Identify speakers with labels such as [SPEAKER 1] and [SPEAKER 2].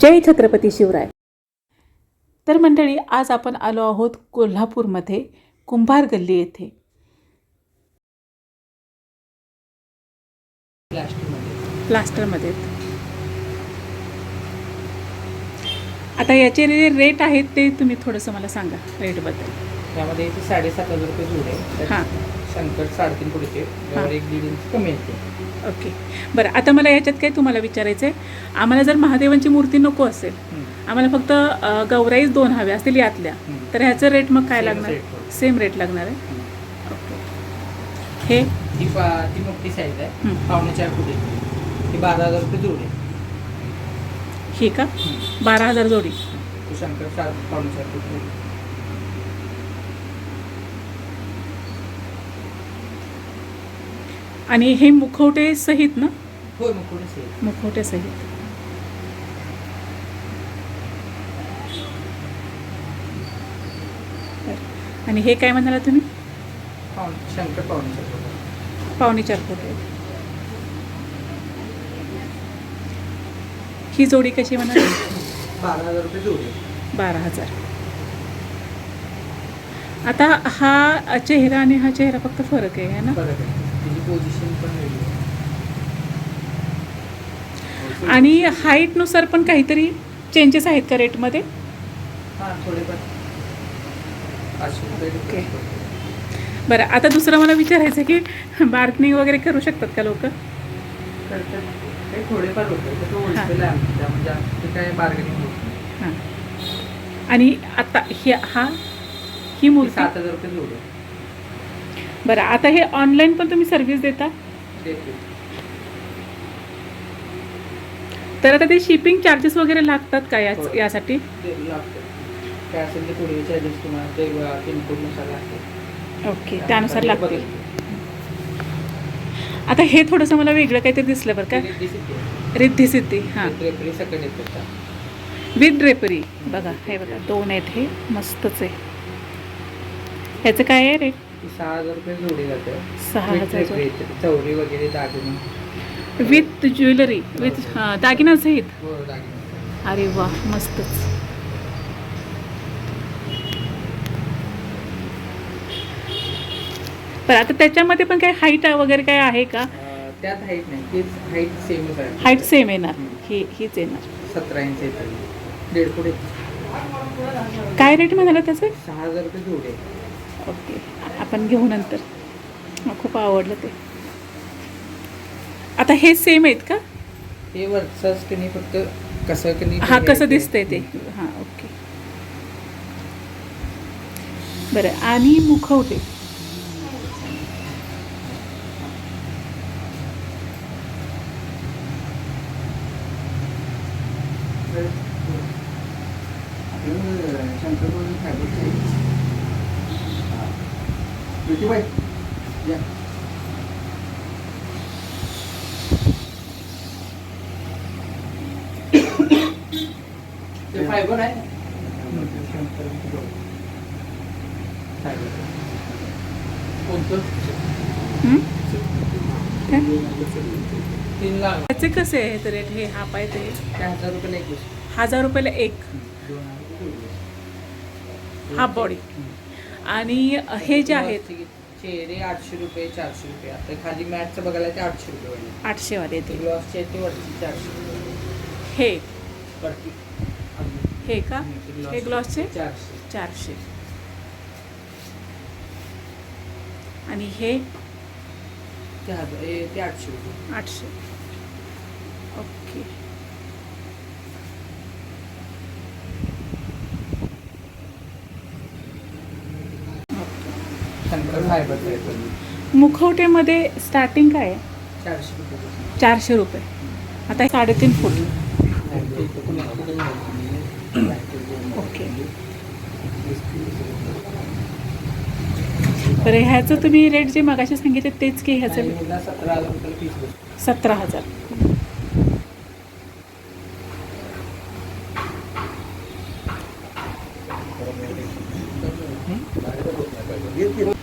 [SPEAKER 1] जय छत्रपती शिवराय. तर मंडळी आज आपण आलो आहोत कोल्हापूरमध्ये कुंभार गल्ली येथे. प्लास्टरमध्ये. आता याचे जे रेट आहेत ते तुम्ही थोडंसं मला सांगा रेटबद्दल.
[SPEAKER 2] यामध्ये ते साडेसात हजार रुपये जोड आहे
[SPEAKER 1] हां.
[SPEAKER 2] शंकर साडेतीन यावर एक दीड इंच कमी येते
[SPEAKER 1] ओके बरं आता मला याच्यात काय तुम्हाला विचारायचं आहे आम्हाला जर महादेवांची मूर्ती नको असेल आम्हाला फक्त अ, गौराईच दोन हवे असतील यातल्या. तर ह्याचं रेट मग काय लागणार. सेम रेट लागणार आहे? हे?
[SPEAKER 2] ती पा ती मोठी साईज आहे.
[SPEAKER 1] हं.
[SPEAKER 2] पावणे चार फुटी ती बारा हजार रुपये जोड आहे.
[SPEAKER 1] ही का? बारा हजार जोडी.
[SPEAKER 2] तो शंकर चार पावणे चार फुटी
[SPEAKER 1] आणि हे मुखवटे सहित ना?
[SPEAKER 2] होय
[SPEAKER 1] मुखवटे सहित. बरं. आणि हे काय म्हणाला तुम्ही?
[SPEAKER 2] पावणे शंकर पावणे चार फुटी.
[SPEAKER 1] चार ही जोडी कशी म्हणाल?
[SPEAKER 2] बारा हजार रुपये जोड.
[SPEAKER 1] बारा हजार. आता हा चेहरा आणि हा चेहरा फक्त फरक आहे ना? आणि हाईटनुसार पण काहीतरी चेंजेस आहेत का रेटमध्ये
[SPEAKER 2] हां
[SPEAKER 1] ओके. बरं आता दुसरं मला विचारायचं की बार्गनिंग वगैरे करू शकतात का लोक? हां. आणि आता हे हा? ही मूर्ती
[SPEAKER 2] सात हजार रुपये जोड
[SPEAKER 1] बरं आता हे ऑनलाईन पण तुम्ही सर्व्हिस देता. तर आता ते शिपिंग चार्जेस वगैरे लागतात का याच
[SPEAKER 2] हो.
[SPEAKER 1] यासाठी?
[SPEAKER 2] ते लागतं काय असेल ते थोडे चार्जेस तुम्हाला ते पिनकोडनुसार लागते.
[SPEAKER 1] ओके त्यानुसार लागतील आता हे थोडंसं मला वेगळं काहीतरी दिसलं बरं का? रिद्धी सिद्धी हां. विथ ड्रेपरी बघा हे बघा दोन आहेत हे मस्तच आहे. ह्याचं काय आहे रेट
[SPEAKER 2] सहा हजार रुपये जोडी जाते.
[SPEAKER 1] सहा हजार
[SPEAKER 2] येते. चौरी वगैरे दागिने.
[SPEAKER 1] विथ ज्वेलरी विथ दागिना सहित?
[SPEAKER 2] हो दागिने
[SPEAKER 1] अरे वा मस्तच. पण आता त्याच्यामध्ये पण काही हाईट वगैरे काय आहे का?
[SPEAKER 2] अं, त्यात हाईट नाही तेच हाईट सेमच आहे.
[SPEAKER 1] हाईट सेम येणार. ही हीच येणार.
[SPEAKER 2] सतरा इंच येते दीड फूट येते
[SPEAKER 1] काय रेट म्हणाला त्याचे?
[SPEAKER 2] सहा हजार रुपये जोडी आहे.
[SPEAKER 1] ओके आपण घेऊ नंतर मला खूप आवडलं ते आता हे सेम आहेत का
[SPEAKER 2] हे वरचंच कनी फक्त कसं कनी
[SPEAKER 1] हा कसं दिसतंय ते हां ओके बरं आणि मुखवटे
[SPEAKER 2] ते फायबर आहे
[SPEAKER 1] हं? त्याचे कसे आहेत रेट हे हाफ आहे ते
[SPEAKER 2] हजार रुपये एक
[SPEAKER 1] हजार रुपयाला एक हाफ बॉडी आणि हे जे आहेत
[SPEAKER 2] चेहरे आठशे रुपये चारशे रुपये. आता खाली मॅटचं बघायला ते आठशे रुपये वाले
[SPEAKER 1] आठशेवाले
[SPEAKER 2] ते. ग्लॉसचे ते वरती चारशे रुपये.
[SPEAKER 1] हे.
[SPEAKER 2] वरती.
[SPEAKER 1] हे का? हे ग्लॉसचे
[SPEAKER 2] चारशे.
[SPEAKER 1] चारशे. आणि हे
[SPEAKER 2] हे- ते आठशे रुपये.
[SPEAKER 1] आठशे. ओके. मुखवट्यामध्ये स्टार्टिंग काय आहे?
[SPEAKER 2] चारशे रुपये
[SPEAKER 1] चारशे रुपये. आता साडेतीन फूट. ओके. बरं ह्याचं तुम्ही रेट जे मगाशी सांगितले तेच की ह्याचं?
[SPEAKER 2] सतरा हजार.
[SPEAKER 1] 你